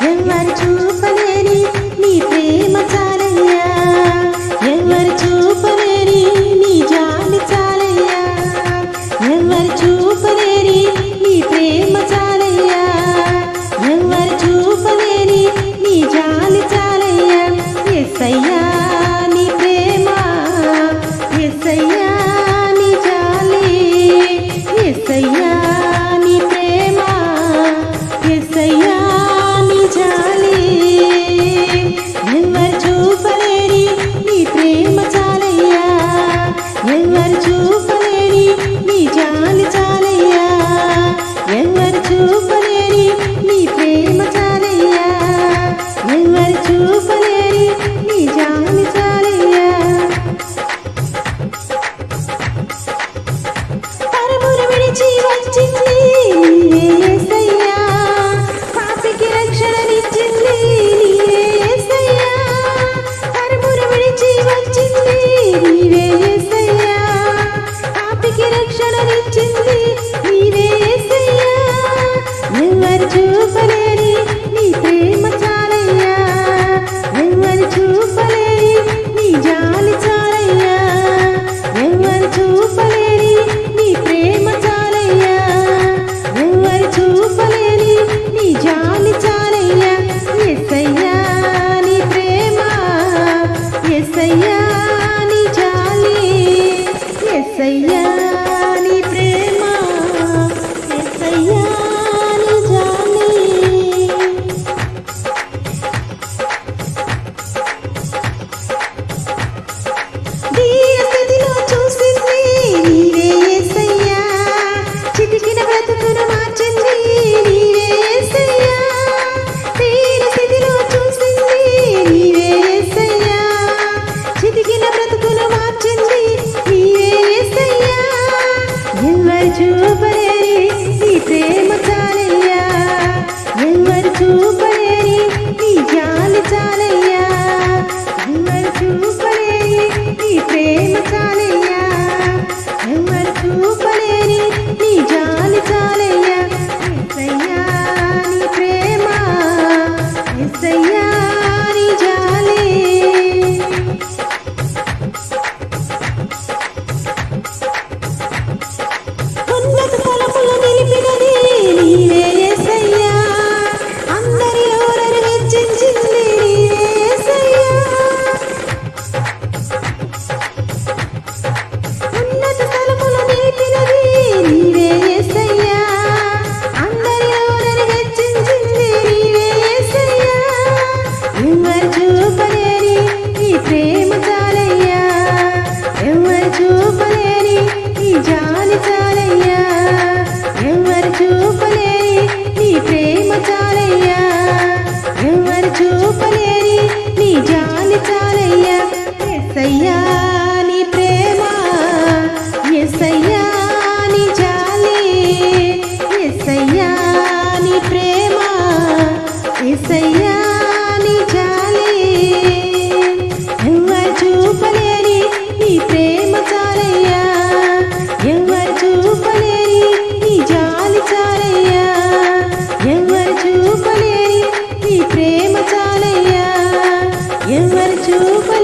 ఎవరు చూపలేని నీ ప్రేమ చాలయ్యా. ఎవరు చూపలేని నీ జాలి చాలయ్యా. ఎవరు చూపలేని నీ ప్రేమ చాలయ్యా. ఎవరు చూపలేని నీ జాలి చాలయ్యా. ఎస్సయ్యా చూపలేని నీ ప్రేమ আমার যুব